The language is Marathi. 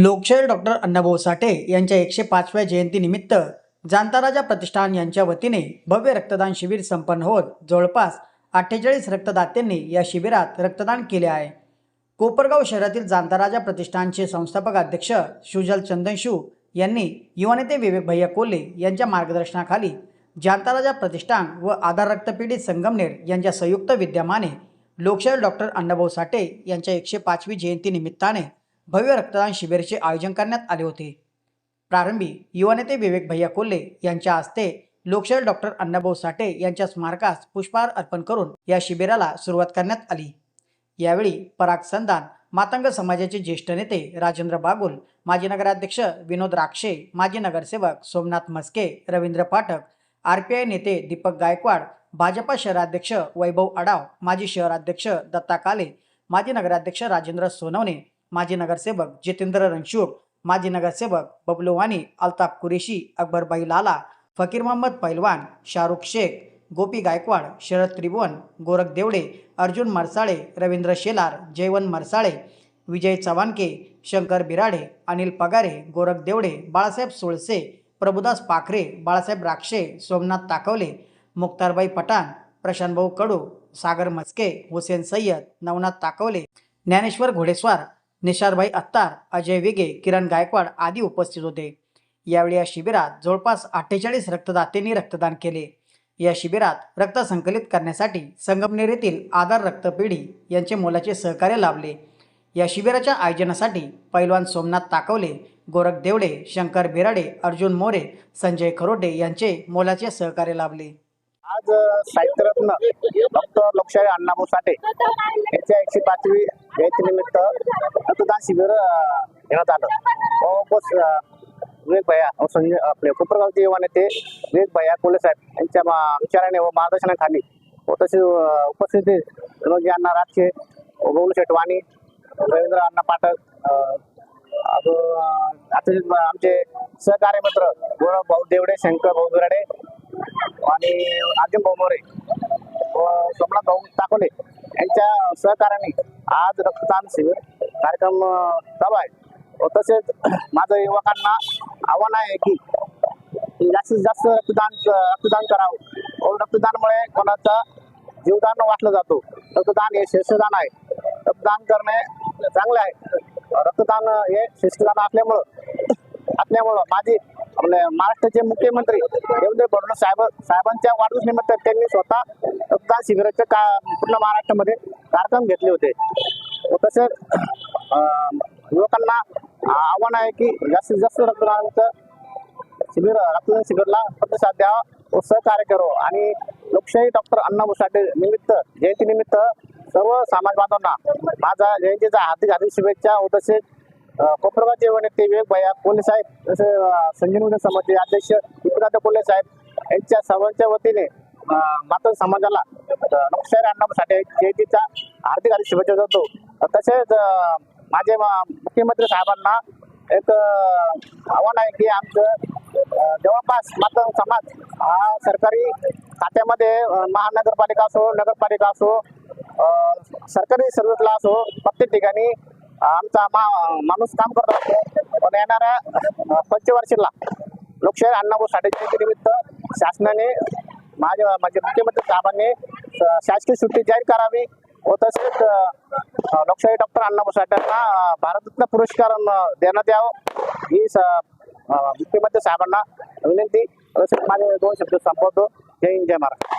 लोकशाहीर डॉक्टर अण्णाभाऊ साठे यांच्या एकशे पाचव्या जयंतीनिमित्त जांताराजा प्रतिष्ठान यांच्या वतीने भव्य रक्तदान शिबिर संपन्न होत जवळपास अठ्ठेचाळीस रक्तदात्यांनी या शिबिरात रक्तदान केले आहे. कोपरगाव शहरातील जांताराजा प्रतिष्ठानचे संस्थापक अध्यक्ष सुजल चंदनशू यांनी युवानेते विवेक भैया कोल्हे यांच्या मार्गदर्शनाखाली जांताराजा प्रतिष्ठान व आधार रक्तपेढी संगमनेर यांच्या संयुक्त विद्यमाने लोकशाहीर डॉक्टर अण्णाभाऊ साठे यांच्या एकशे पाचवी जयंतीनिमित्ताने भव्य रक्तदान शिबिराचे आयोजन करण्यात आले होते. प्रारंभी युवानेते विवेक भैया कोल्हे यांच्या हस्ते लोकशाहीर डॉक्टर अण्णाभाऊ साठे यांच्या स्मारकास पुष्पहार अर्पण करून या शिबिराला सुरुवात करण्यात आली. यावेळी पराग संदान मातंग समाजाचे ज्येष्ठ नेते राजेंद्र बागुल माजी नगराध्यक्ष विनोद राक्षे माजी नगरसेवक Somnath Maske Ravindra Pathak R P I नेते दीपक गायकवाड भाजपा शहराध्यक्ष वैभव अडाव माजी शहराध्यक्ष दत्ता काले माजी नगराध्यक्ष राजेंद्र सोनवणे माजी नगरसेवक जितेंद्र रणशूर माजी नगरसेवक बबलू वाणी अल्ताफ कुरेशी अकबरबाई लाला फकीर मोहम्मद पैलवान शाहरुख शेख गोपी गायकवाड शरद त्रिभुवन गोरख देवडे अर्जुन मरसाळे रवींद्र शेलार जयवंत मरसाळे विजय चव्हाणके शंकर बिराडे अनिल पगारे गोरख देवडे बाळासाहेब सोळसे प्रभुदास पाखरे बाळासाहेब राक्षे सोमनाथ ताकवले मुक्तारबाई पठाण प्रशांतभाऊ कडू सागर मस्के हुसेन सय्यद नवनाथ ताकवले ज्ञानेश्वर घोडेस्वार निशारभाई अत्तार अजय विगे किरण गायकवाड आदी उपस्थित होते. यावेळी या शिबिरात जवळपास अठ्ठेचाळीस रक्तदात्यांनी रक्तदान केले. या शिबिरात रक्त संकलित करण्यासाठी संगमनेर येथील आधार रक्तपेढी यांचे मोलाचे सहकार्य लाभले. या शिबिराच्या आयोजनासाठी पैलवान सोमनाथ ताकवले गोरख देवडे शंकर बिराडे अर्जुन मोरे संजय खरोटे यांचे मोलाचे सहकार्य लाभले. आज साहित्यरत्न डॉक्टर लोकशाही अण्णाभाऊ साठे यांच्या एकशे पाचवी जयंतीनिमित्त रक्तदान शिबिर घेण्यात आलं. विवेक भैया संजय आपले कोपरगावचे युवा नेते विवेक भैया कोले साहेब यांच्या विचाराने व मार्गदर्शनाखाली व तसे उपस्थिती विनोदजी अण्णा राजचे व गौल शेटवाणी रवींद्र अण्णा पाठक अजून आमचे सहकार्य मित्र गौरव भाऊ देवडे शंकर भाऊ बिराडे आणि आदिम भाऊ व सोमनाथ भाऊ टाकोले यांच्या सहकार्याने आज रक्तदान शिबिर कार्यक्रम चालू आहे. व तसेच माझं युवकांना आव्हान आहे की जास्तीत जास्त रक्तदान रक्तदान करावं. व रक्तदानमुळे कोणाचा जीवदान वाटलं जातो. रक्तदान हे श्रेष्ठदान आहे. रक्तदान करणे चांगले आहे. रक्तदान हे श्रेष्ठदान असल्यामुळं असल्यामुळं माझी आपले महाराष्ट्राचे मुख्यमंत्री देवेंद्र फडणवीस साहेब साहेबांच्या वाढदिवस निमित्त त्यांनी स्वतः रक्तदान शिबिराचे का पूर्ण महाराष्ट्रामध्ये कार्यक्रम घेतले होते. तसेच युवकांना आव्हान आहे की जास्तीत जास्त रक्तदानाचं शिबिर रक्तदान शिबिरला प्रतिसाद द्यावा व सहकार्य करो. आणि लोकशाही डॉक्टर अण्णाभाऊ साठे निमित्त जयंती निमित्त सर्व समाज बांधवांना माझा जयंतीचा हार्दिक हार्दिक शुभेच्छा व तसेच अं, कोपरगावचे विवेक भैया कोल्हे साहेब तसे संजीवनी समाजचे अध्यक्ष विक्रांत कोल्हे साहेब यांच्या सर्वांच्या वतीने अं, समाजाला अं, लोकशाही साठे जयंतीचा हार्दिक हार्दिक शुभेच्छा देतो. तसेच माझे म- मुख्यमंत्री साहेबांना एक आव्हान आहे की आमचं जवळपास मातंग समाज हा सरकारी खात्यामध्ये महानगरपालिका असो नगरपालिका असो सरकारी सर्व्हिसला असो प्रत्येक ठिकाणी आमचा मा माणूस काम करत. असतो पण येणाऱ्या पंचवर्षीला पंचवार्षिकला लोकशाही अण्णाभाऊ साठे जयंती निमित्त शासनाने माझे म्हणजे मुख्यमंत्री साहेबांनी शासकीय सुट्टी जाहीर करावी व तसेच लोकशाही डॉक्टर अण्णाभाऊ साठेंना भारतरत्न पुरस्कार देण्यात यावं. ही स- मुख्यमंत्री साहेबांना विनंती. तसेच माझे दोन शब्द संपवतो. जय हिंद जय महाराष्ट्र.